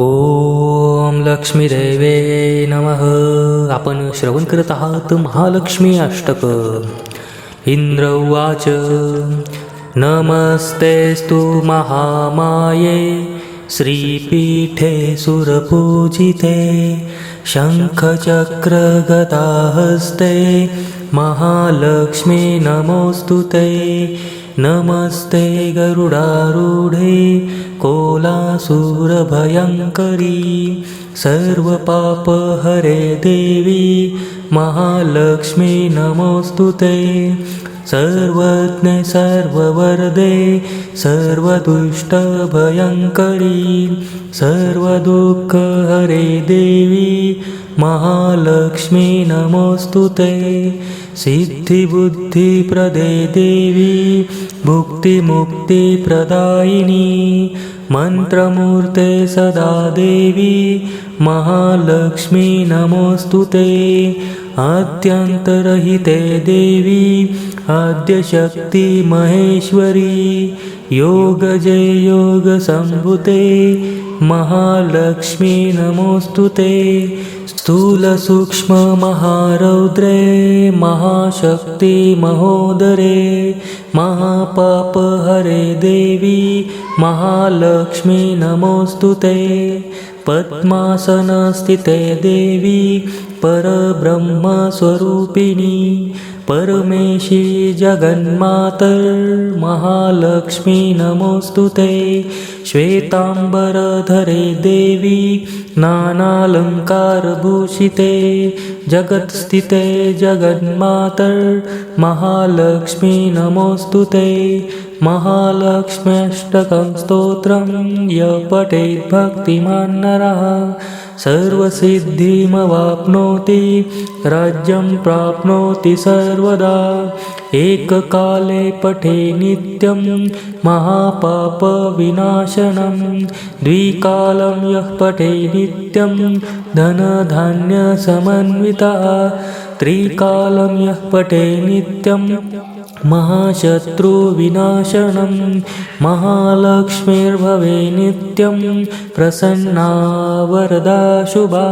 ॐ लक्ष्मीदेवे नमः। आपण श्रवण करत आहात महालक्ष्मी अष्टक। इंद्र उवाच नमस्तेस्तु महामाये श्रीपीठे सुरपूजिते शङ्खचक्रगदाहस्ते महालक्ष्मी नमोऽस्तु ते नमस्ते गरुडारूढे कोलासुरभयङ्करी सर्वपापहरे देवी महालक्ष्मी नमोऽस्तु ते। सर्वज्ञ सर्ववरदे सर्वदुष्टभयङ्करी सर्वदुःखहरे देवी महालक्ष्मी नमोऽस्तु ते। सिद्धिबुद्धिप्रदे देवी भुक्तिमुक्तिप्रदायिनी मन्त्रमूर्ते सदा देवी महालक्ष्मी नमोऽस्तु ते अत्यन्तरहिते देवी आद्यशक्तिमहेश्वरी योगजय योगसम्भुते महालक्ष्मी नमोऽस्तु ते। स्थूलसूक्ष्ममहारौद्रे महाशक्तिमहोदरे महापापहरे देवी महालक्ष्मी नमोऽस्तु ते। पद्मासनस्थिते देवी परब्रह्मस्वरूपिणी परमेशी जगन्मातर्महालक्ष्मी नमोऽस्तु ते। श्वेताम्बरधरे देवी नानालङ्कारभूषिते। जगत्स्थिते जगन्मातर्महालक्ष्मी नमोऽस्तु ते। महालक्ष्म्यष्टकं स्तोत्रं य भक्तिमान् नरः सर्वसिद्धिमवाप्नोति राज्यं प्राप्नोति सर्वदा। एककाले पठे नित्यं महापापविनाशनं द्विकालं यः पठे नित्यं धनधान्यसमन्वितः। त्रिकालं यः पठे नित्यं महाशत्रुविनाशनं महालक्ष्मीर्भवे नित्यं प्रसन्ना वरदा शुभा